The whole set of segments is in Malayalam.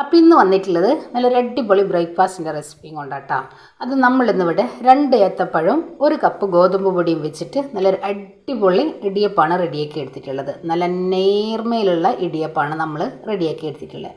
അപ്പോൾ ഇന്ന് വന്നിട്ടുള്ളത് നല്ലൊരു അടിപൊളി ബ്രേക്ക്ഫാസ്റ്റിന്റെ റെസിപ്പിയും കൊണ്ടാട്ടോ അത് നമ്മളിന്നിവിടെ രണ്ട് ഏത്തപ്പഴവും ഒരു കപ്പ് ഗോതമ്പ് പൊടിയും വെച്ചിട്ട് നല്ലൊരു അടിപൊളി ഇടിയപ്പാണ് റെഡിയാക്കി എടുത്തിട്ടുള്ളത്. നല്ല നേർമയിലുള്ള ഇടിയപ്പാണ് നമ്മൾ റെഡിയാക്കി എടുത്തിട്ടുള്ളത്.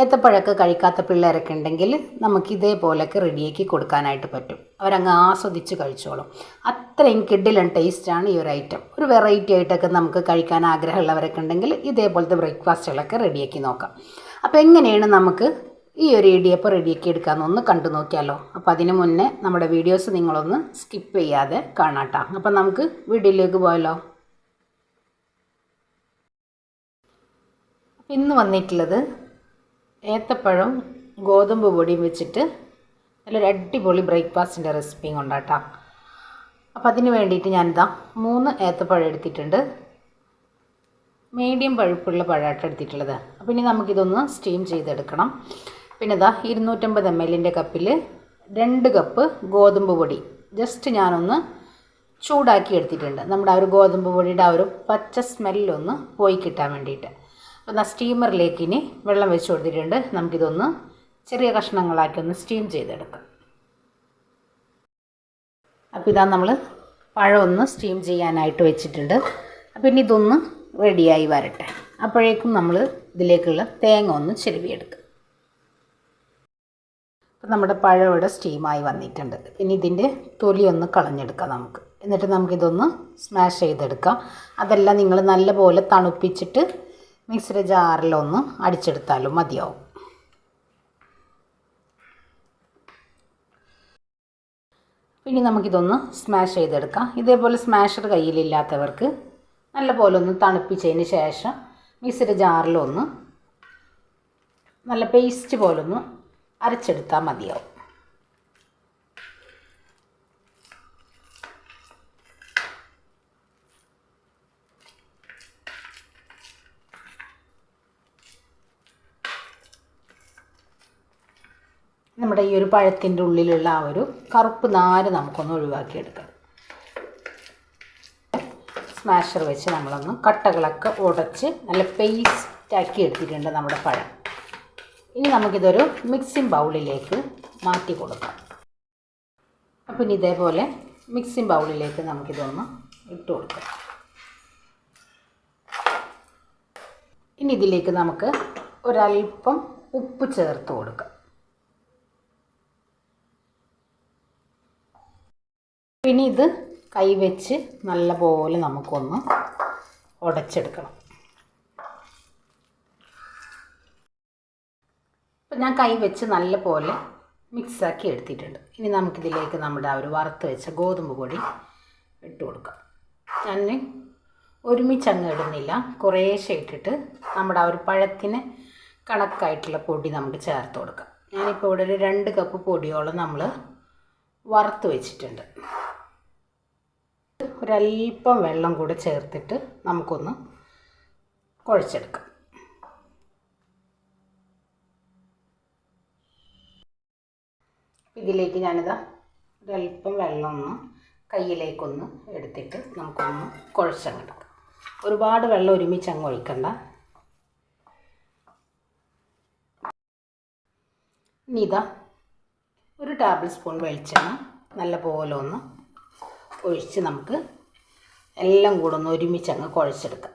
ഏത്തപ്പഴമൊക്കെ കഴിക്കാത്ത പിള്ളേരൊക്കെ ഉണ്ടെങ്കിൽ നമുക്ക് ഇതേപോലെയൊക്കെ റെഡിയാക്കി കൊടുക്കാനായിട്ട് പറ്റും. അവരങ്ങ് ആസ്വദിച്ച് കഴിച്ചോളും. അത്രയും കിഡിലൻ ടേസ്റ്റാണ് ഈ ഒരു ഐറ്റം ഒരു വെറൈറ്റി ആയിട്ടൊക്കെ നമുക്ക് കഴിക്കാൻ ആഗ്രഹമുള്ളവരൊക്കെ ഉണ്ടെങ്കിൽ ഇതേപോലത്തെ ബ്രേക്ക്ഫാസ്റ്റുകളൊക്കെ റെഡിയാക്കി നോക്കാം. അപ്പോൾ എങ്ങനെയാണ് നമുക്ക് ഈ ഒരു ഇടിയപ്പം റെഡിയാക്കി എടുക്കാമെന്നൊന്ന് കണ്ടു നോക്കിയാലോ. അപ്പോൾ അതിന് മുന്നേ നമ്മുടെ വീഡിയോസ് നിങ്ങളൊന്ന് സ്കിപ്പ് ചെയ്യാതെ കാണാട്ടോ. അപ്പം നമുക്ക് വീഡിയോയിലേക്ക് പോയാലോ. ഇന്ന് വന്നിട്ടുള്ളത് ഏത്തപ്പഴം ഗോതമ്പ് പൊടിയും വെച്ചിട്ട് നല്ലൊരു അടിപൊളി ബ്രേക്ക്ഫാസ്റ്റിന്റെ റെസിപ്പിയും കൊണ്ടാട്ടോ. അപ്പോൾ അതിന് വേണ്ടിയിട്ട് ഞാനിതാ മൂന്ന് ഏത്തപ്പഴം എടുത്തിട്ടുണ്ട്. മീഡിയം പഴുപ്പുള്ള പഴാട്ട എടുത്തിട്ടുള്ളത്. അപ്പോൾ ഇനി നമുക്കിതൊന്ന് സ്റ്റീം ചെയ്തെടുക്കണം. പിന്നെ ഇതാ ഇരുന്നൂറ്റമ്പത് എം എല്ലിന്റെ കപ്പിൽ രണ്ട് കപ്പ് ഗോതമ്പ് പൊടി. ജസ്റ്റ് ഞാനൊന്ന് ചൂടാക്കി എടുത്തിട്ടുണ്ട്. നമ്മുടെ ആ ഒരു ഗോതമ്പ് പൊടിയുടെ ആ ഒരു പച്ച സ്മെല്ലൊന്ന് പോയി കിട്ടാൻ വേണ്ടിയിട്ട്. അപ്പോൾ സ്റ്റീമറിലേക്ക് ഇനി വെള്ളം വെച്ച് കൊടുത്തിട്ടുണ്ട്. നമുക്കിതൊന്ന് ചെറിയ കഷ്ണങ്ങളാക്കി ഒന്ന് സ്റ്റീം ചെയ്തെടുക്കാം. അപ്പോൾ ഇതാ നമ്മൾ പഴം ഒന്ന് സ്റ്റീം ചെയ്യാനായിട്ട് വെച്ചിട്ടുണ്ട്. അപ്പോൾ ഇനി ഇതൊന്ന് റെഡിയായി വരട്ടെ. അപ്പോഴേക്കും നമ്മൾ ഇതിലേക്കുള്ള തേങ്ങ ഒന്ന് ചെരുവിയെടുക്കും. അപ്പം നമ്മുടെ പഴം ഇവിടെ സ്റ്റീമായി വന്നിട്ടുണ്ട്. ഇനി ഇതിന്റെ തൊലി ഒന്ന് കളഞ്ഞെടുക്കാം നമുക്ക്. എന്നിട്ട് നമുക്കിതൊന്ന് സ്മാഷ് ചെയ്തെടുക്കാം. അതെല്ലാം നിങ്ങൾ നല്ലപോലെ തണുപ്പിച്ചിട്ട് മിക്സിയുടെ ജാറിലൊന്ന് അടിച്ചെടുത്താലും മതിയാവും. ഇനി നമുക്കിതൊന്ന് സ്മാഷ് ചെയ്തെടുക്കാം. ഇതേപോലെ സ്മാഷർ കയ്യിലില്ലാത്തവർക്ക് നല്ല പോലെ ഒന്ന് തണുപ്പിച്ചതിന് ശേഷം മിക്സിയുടെ ജാറിലൊന്ന് നല്ല പേസ്റ്റ് പോലൊന്ന് അരച്ചെടുത്താൽ മതിയാവും. നമ്മുടെ ഈ ഒരു പഴത്തിന്റെ ഉള്ളിലുള്ള ആ ഒരു കറുപ്പ് നാര് നമുക്കൊന്ന് ഒഴിവാക്കിയെടുക്കാം. സ്മാഷർ വെച്ച് നമ്മളൊന്ന് കട്ടകളൊക്കെ ഉടച്ച് നല്ല പേസ്റ്റാക്കി എടുത്തിട്ടുണ്ട് നമ്മുടെ പഴം. ഇനി നമുക്കിതൊരു മിക്സിംഗ് ബൗളിലേക്ക് മാറ്റി കൊടുക്കാം. അപ്പം ഇനി ഇതേപോലെ മിക്സിംഗ് ബൗളിലേക്ക് നമുക്കിതൊന്ന് ഇട്ട് കൊടുക്കാം. ഇനി ഇതിലേക്ക് നമുക്ക് ഒരല്പം ഉപ്പ് ചേർത്ത് കൊടുക്കാം. പിന്നെ ഇത് കൈവച്ച് നല്ലപോലെ നമുക്കൊന്ന് ഉടച്ചെടുക്കണം. അപ്പം ഞാൻ കൈ വെച്ച് നല്ലപോലെ മിക്സാക്കി എടുത്തിട്ടുണ്ട്. ഇനി നമുക്കിതിലേക്ക് നമ്മുടെ ആ ഒരു വറുത്ത് വെച്ച ഗോതമ്പ് പൊടി ഇട്ട് കൊടുക്കാം. ഞാൻ ഒരുമിച്ച് അങ്ങ് ഇടുന്നില്ല. കുറേശ്ശെ ഇട്ടിട്ട് നമ്മുടെ ആ ഒരു പഴത്തിന് കണക്കായിട്ടുള്ള പൊടി നമുക്ക് ചേർത്ത് കൊടുക്കാം. ഞാനിപ്പോൾ ഇവിടെ ഒരു രണ്ട് കപ്പ് പൊടിയോളം നമ്മൾ വറുത്ത് വെച്ചിട്ടുണ്ട്. ഒരല്പം വെള്ളം കൂടെ ചേർത്തിട്ട് നമുക്കൊന്ന് കുഴച്ചെടുക്കാം. ഇതിലേക്ക് ഞാനിതാ ഒരല്പം വെള്ളം ഒന്ന് കയ്യിലേക്കൊന്ന് എടുത്തിട്ട് നമുക്കൊന്ന് കുഴച്ചെടുക്കാം. ഒരുപാട് വെള്ളം ഒരുമിച്ച് അങ്ങ് ഒഴിക്കണ്ട. ഇനി ഇതാ ഒരു ടേബിൾ സ്പൂൺ വെളിച്ചെണ്ണ നല്ല പോലെ ഒന്ന് ഒഴിച്ച് നമുക്ക് എല്ലാം കൂടെ ഒന്ന് ഒരുമിച്ച് അങ്ങ് കുഴച്ചെടുക്കാം.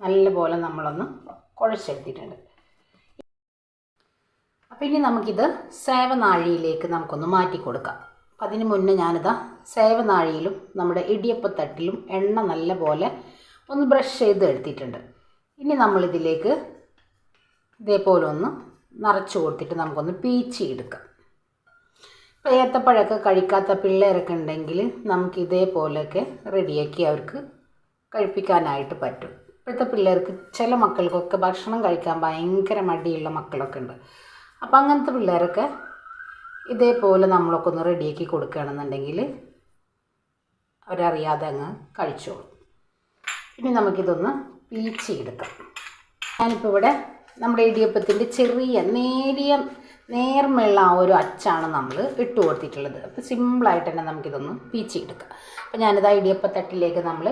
നല്ലപോലെ നമ്മളൊന്ന് കുഴച്ചെടുത്തിട്ടുണ്ട്. അപ്പം ഇനി നമുക്കിത് സേവനാഴിയിലേക്ക് നമുക്കൊന്ന് മാറ്റി കൊടുക്കാം. അപ്പം അതിന് മുന്നേ ഞാനിതാ സേവനാഴിയിലും നമ്മുടെ ഇടിയപ്പത്തട്ടിലും എണ്ണ നല്ലപോലെ ഒന്ന് ബ്രഷ് ചെയ്ത് എടുത്തിട്ടുണ്ട്. ഇനി നമ്മളിതിലേക്ക് ഇതേപോലെ ഒന്ന് നിറച്ച് കൊടുത്തിട്ട് നമുക്കൊന്ന് പീച്ചി എടുക്കാം. ഏത്തപ്പഴമൊക്കെ കഴിക്കാത്ത പിള്ളേരൊക്കെ ഉണ്ടെങ്കിൽ നമുക്ക് ഇതേപോലെയൊക്കെ റെഡിയാക്കി അവർക്ക് കഴിപ്പിക്കാനായിട്ട് പറ്റും. ഇപ്പോഴത്തെ പിള്ളേർക്ക് ചില മക്കൾക്കൊക്കെ ഭക്ഷണം കഴിക്കാൻ ഭയങ്കര മടിയുള്ള മക്കളൊക്കെ ഉണ്ട്. അപ്പോൾ അങ്ങനത്തെ പിള്ളേരൊക്കെ ഇതേപോലെ നമ്മളൊക്കെ ഒന്ന് റെഡിയാക്കി കൊടുക്കുകയാണെന്നുണ്ടെങ്കിൽ അവരറിയാതെ അങ്ങ് കഴിച്ചോളും. ഇനി നമുക്കിതൊന്ന് പീച്ചി എടുക്കാം. ഞാനിപ്പോൾ ഇവിടെ നമ്മുടെ ഇടിയപ്പത്തിന്റെ ചെറിയ നേരിയ നേർമയുള്ള ആ ഒരു അച്ചാണ് നമ്മൾ ഇട്ട് കൊടുത്തിട്ടുള്ളത്. അപ്പോൾ സിമ്പിളായിട്ട് തന്നെ നമുക്കിതൊന്ന് പീച്ചെടുക്കാം അപ്പോൾ ഞാനിതാ ഇടിയപ്പത്തട്ടിലേക്ക് നമ്മൾ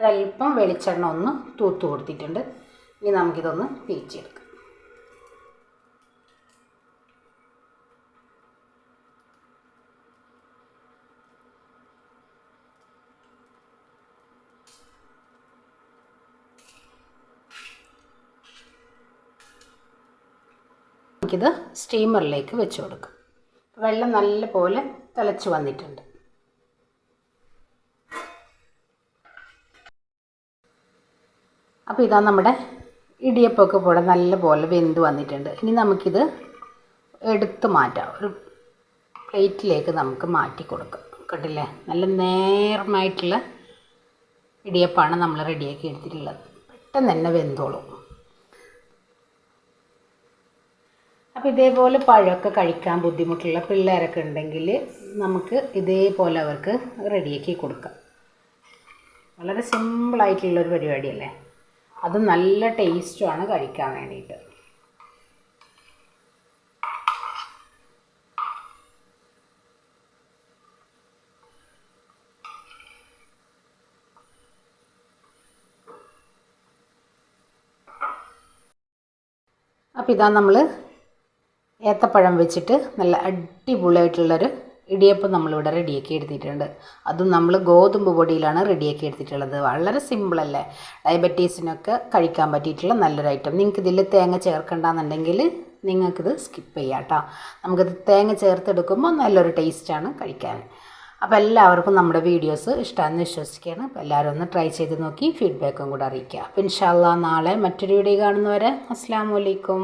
ഒരല്പം വെളിച്ചെണ്ണ ഒന്ന് തൂത്ത് കൊടുത്തിട്ടുണ്ട്. ഇനി നമുക്കിതൊന്ന് പിരിച്ചെടുക്കാം നമുക്കിത് സ്റ്റീമറിലേക്ക് വെച്ച് കൊടുക്കാം. വെള്ളം നല്ല പോലെ തിളച്ച് വന്നിട്ടുണ്ട്. അപ്പോൾ ഇതാ നമ്മുടെ ഇടിയപ്പമൊക്കെ പോലെ നല്ല പോലെ വെന്ത് വന്നിട്ടുണ്ട്. ഇനി നമുക്കിത് എടുത്ത് മാറ്റാം. ഒരു പ്ലേറ്റിലേക്ക് നമുക്ക് മാറ്റി കൊടുക്കാം. കണ്ടില്ലേ? നല്ല നേർമായിട്ടുള്ള ഇടിയപ്പമാണ് നമ്മൾ റെഡിയാക്കി എടുത്തിട്ടുള്ളത്. പെട്ടെന്ന് തന്നെ വെന്തോളും. അപ്പോൾ ഇതേപോലെ പഴമൊക്കെ കഴിക്കാൻ ബുദ്ധിമുട്ടുള്ള പിള്ളേരൊക്കെ ഉണ്ടെങ്കിൽ നമുക്ക് ഇതേപോലെ അവർക്ക് റെഡിയാക്കി കൊടുക്കാം. വളരെ സിമ്പിളായിട്ടുള്ളൊരു പരിപാടിയല്ലേ? അത് നല്ല ടേസ്റ്റുമാണ് കഴിക്കാൻ വേണ്ടിയിട്ട്. അപ്പോൾ ഇതാ നമ്മൾ ഏത്തപ്പഴം വെച്ചിട്ട് നല്ല അടിപൊളിയായിട്ടുള്ളൊരു ഇടിയപ്പം നമ്മളിവിടെ റെഡിയാക്കി എടുത്തിട്ടുണ്ട്. അതും നമ്മൾ ഗോതമ്പ് പൊടിയിലാണ് റെഡിയാക്കി എടുത്തിട്ടുള്ളത്. വളരെ സിമ്പിളല്ലേ ഡയബറ്റീസിനൊക്കെ കഴിക്കാൻ പറ്റിയിട്ടുള്ള നല്ലൊരു ഐറ്റം നിങ്ങൾക്ക് ഇതിൽ തേങ്ങ ചേർക്കണ്ടെന്നുണ്ടെങ്കിൽ നിങ്ങൾക്കിത് സ്കിപ്പ് ചെയ്യാം കേട്ടോ നമുക്കിത് തേങ്ങ ചേർത്തെടുക്കുമ്പോൾ നല്ലൊരു ടേസ്റ്റാണ് കഴിക്കാൻ. അപ്പോൾ എല്ലാവർക്കും നമ്മുടെ വീഡിയോസ് ഇഷ്ടമാണെന്ന് വിശ്വസിക്കുകയാണ്. അപ്പോൾ എല്ലാവരും ഒന്ന് ട്രൈ ചെയ്ത് നോക്കി ഫീഡ്ബാക്കും കൂടെ അറിയിക്കുക. അപ്പോൾ ഇൻഷാല്ല നാളെ മറ്റൊരു വീഡിയോ കാണുന്നവരെ അസ്സാം വലൈക്കും